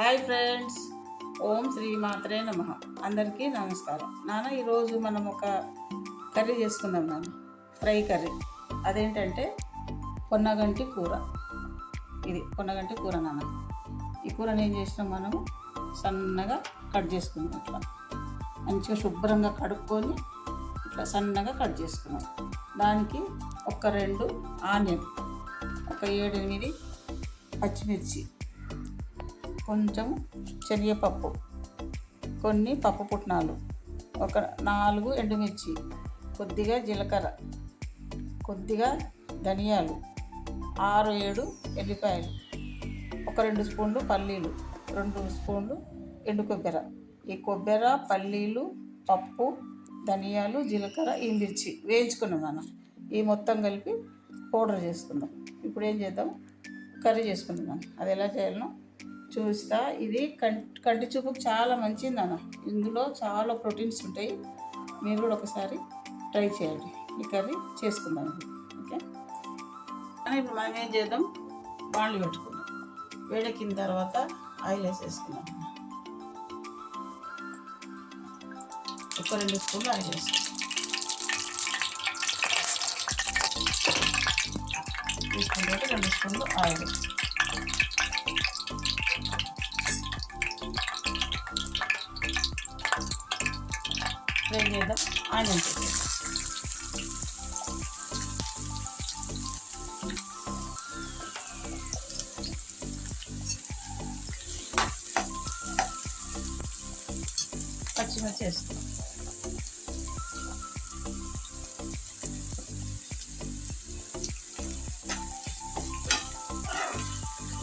Hi friends ఓం శ్రీ మాత్రే నమ. అందరికీ నమస్కారం. నాన్న ఈరోజు మనం ఒక కర్రీ చేసుకుందాం నాన్న. Fry curry. అదేంటంటే పొన్నగంటి కూర. ఇది పొన్నగంటి కూర నాన్న. ఈ కూరని ఏం చేసినాం మనము సన్నగా కట్ చేసుకుందాం ఇట్లా. మంచిగా శుభ్రంగా కడుక్కొని ఇట్లా సన్నగా కట్ చేసుకున్నాం దానికి ఒక రెండు ఆనియన్ ఒక ఏడెనిమిది పచ్చిమిర్చి. కొంచెం శనగపప్పు కొన్ని పప్పు పుట్నాలు ఒక నాలుగు ఎండుమిర్చి కొద్దిగా జీలకర్ర కొద్దిగా ధనియాలు ఆరు ఏడు ఎల్లిపాయలు ఒక రెండు స్పూన్లు పల్లీలు రెండు స్పూన్లు ఎండు కొబ్బరి. ఈ కొబ్బెర పల్లీలు పప్పు ధనియాలు జీలకర్ర ఈ మిర్చి వేయించుకున్నాం మనం. ఈ మొత్తం కలిపి పౌడర్ చేసుకుందాం. ఇప్పుడు ఏం చేద్దాం? కర్రీ చేసుకుందాం అది ఎలా చేయాలనో చూస్తా. ఇది కంటి కంటి చూపుకు చాలా మంచిది నాన్న. ఇందులో చాలా ప్రోటీన్స్ ఉంటాయి. మీరు కూడా ఒకసారి ట్రై చేయండి. ఈ కర్రీ చేసుకుందాం. ఓకే? కానీ ఇప్పుడు మనం ఏం చేద్దాం? బాండ్లు పెట్టుకుందాం. వేడెక్కిన తర్వాత ఆయిల్ వేసేసుకుందాం. ఒక రెండు స్పూన్లు ఆయిల్ వేసుకుందాం తీసుకుంటే రెండు స్పూన్లు ఆయిల్. ఫ్రై చేద్దాం ఆనియన్ పచ్చిమిర్చి వేస్తాం.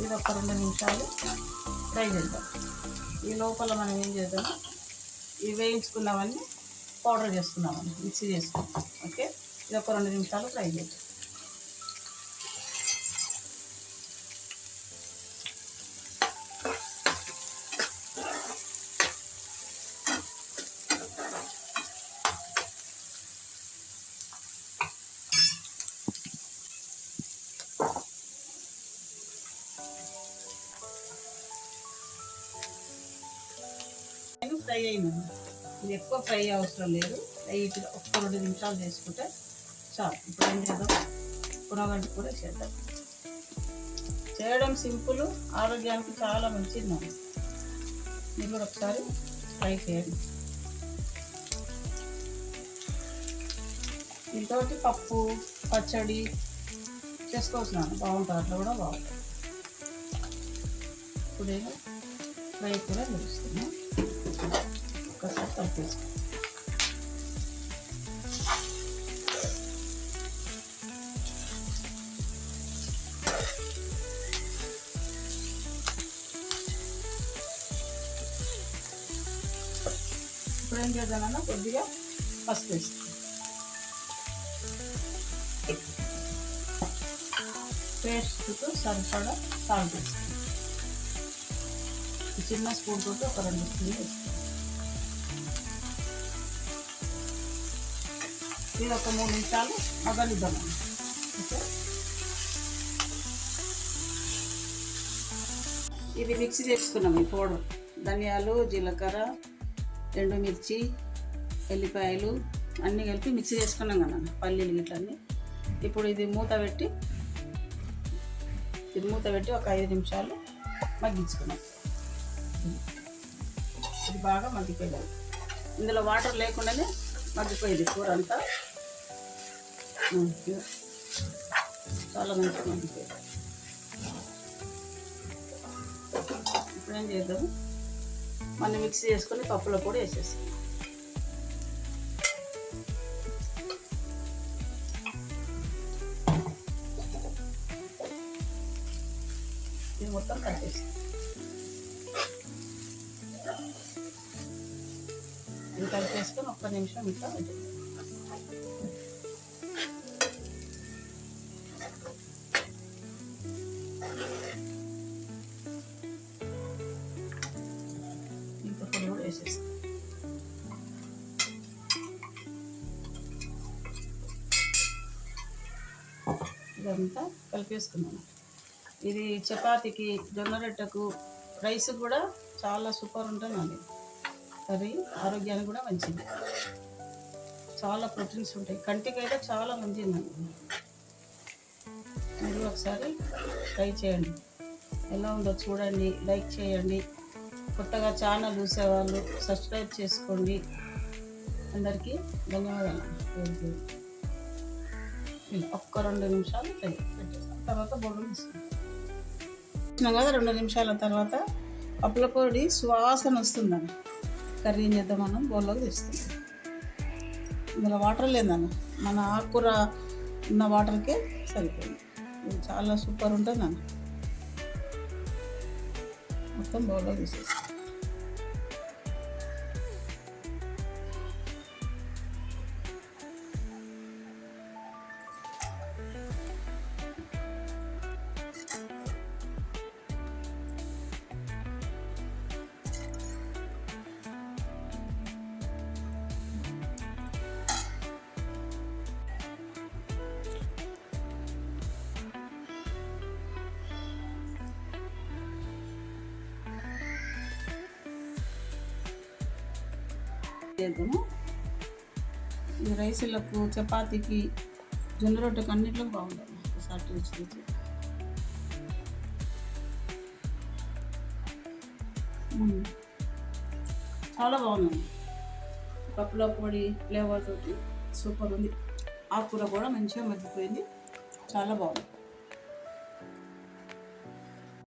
ఇది ఒక రెండు నిమిషాలు ఫ్రై చేద్దాం. ఈ లోపల మనం ఏం చేద్దాం? ఈ వేయించుకున్నవన్నీ పౌడర్ చేసుకున్నామని మిక్సీ చేసుకున్నాం ఓకే? ఇది ఒక రెండు నిమిషాలు ఫ్రై చేద్దాం. ఫ్రై అయినాను ఇది ఎక్కువ ఫ్రై అవసరం లేదు. లైట్గా ఒక్క రెండు నిమిషాలు చేసుకుంటే చాలు. ఇప్పుడు ఏం చేద్దాం? పునగంటి కూడా చేద్దాం. చేయడం సింపుల్ ఆరోగ్యానికి చాలా మంచిది. మనం మీరు కూడా ఒకసారి ట్రై చేయండి. దీంతో పప్పు పచ్చడి చేసుకోవచ్చు బాగుంటుంది అట్లా కూడా బాగుంటుంది ఇప్పుడేమో ఫ్రై కూడా తెలుస్తున్నాం ఒకసారి ఇప్పుడు ఏం చేద్దామన్నా కొద్దిగా పసుపు వేస్తాం పేస్ట్తో సరిపడా సాల్ట్ వేస్తాం చిన్న స్పూన్ తోటి ఒక రెండు స్పూన్లు వేస్తాం ఇది ఒక మూడు నిమిషాలు మగనిద్దాం ఓకే? ఇది మిక్సీ చేసుకున్నాం ఈ పౌడర్. ధనియాలు జీలకర్ర ఎండుమిర్చి ఎల్లిపాయలు అన్నీ కలిపి మిక్స్ చేసుకున్నాం కదా పల్లీలు గిట్లన్నీ. ఇప్పుడు ఇది మూత పెట్టి ఇది మూత పెట్టి ఒక ఐదు నిమిషాలు మగ్గించుకున్నాం. ఇది బాగా మగ్గిపోయింది. ఇందులో వాటర్ లేకుండానే మగ్గిపోయింది కూర అంతా. ఉమ్, చాలా మంచిగా మగ్గిపోయింది ఇప్పుడు ఏం చేద్దాము మళ్ళీ మిక్స్ చేసుకొని పప్పులో కూడా వేసేస్తాం ఇది మొత్తం కలిపేస్తాం ఇది కలిపేసుకొని ఒక్క నిమిషం ఇంకా వదిలేయాలి. ఇంకా ఇదంతా కలిపేసుకున్నాను. ఇది చపాతీకి జొన్న రొట్టెకు రైస్ కూడా చాలా సూపర్ ఉంటుందండి కర్రీ ఆరోగ్యానికి కూడా మంచిది. చాలా ప్రోటీన్స్ ఉంటాయి. కంటికి అయితే చాలా మంచిదండి. మీరు ఒకసారి ట్రై చేయండి. ఎలా ఉందో చూడండి లైక్ చేయండి. కొత్తగా ఛానల్ చూసేవాళ్ళు సబ్స్క్రైబ్ చేసుకోండి. అందరికీ ధన్యవాదాలు. ఒక్క రెండు నిమిషాలు తర్వాత బొడ్డు తీసుకుంటాం కదా రెండు నిమిషాల తర్వాత పప్పుల పొడి సువాసన వస్తుందన్న. కర్రీ చేద్దాం మనం బౌల్లోకి తీస్తాం ఇందులో వాటర్ లేదన్న. మన ఆకుకూర ఉన్న వాటర్కే సరిపోయింది. చాలా సూపర్ ఉంటుంది అన్న మొత్తం బౌల్లో తీసేస్తాం చేద్దాము. ఈ రైసులకు చపాతీకి జొన్న రొట్టెకి అన్నిట్లో బాగుంటుంది ఒకసారి రుచి రుచి. చాలా బాగుంది పప్పుల పొడి ఫ్లేవర్ తోటి సూపర్ ఉంది. ఆకుకూర కూడా మంచిగా మగ్గిపోయింది. చాలా బాగుంది.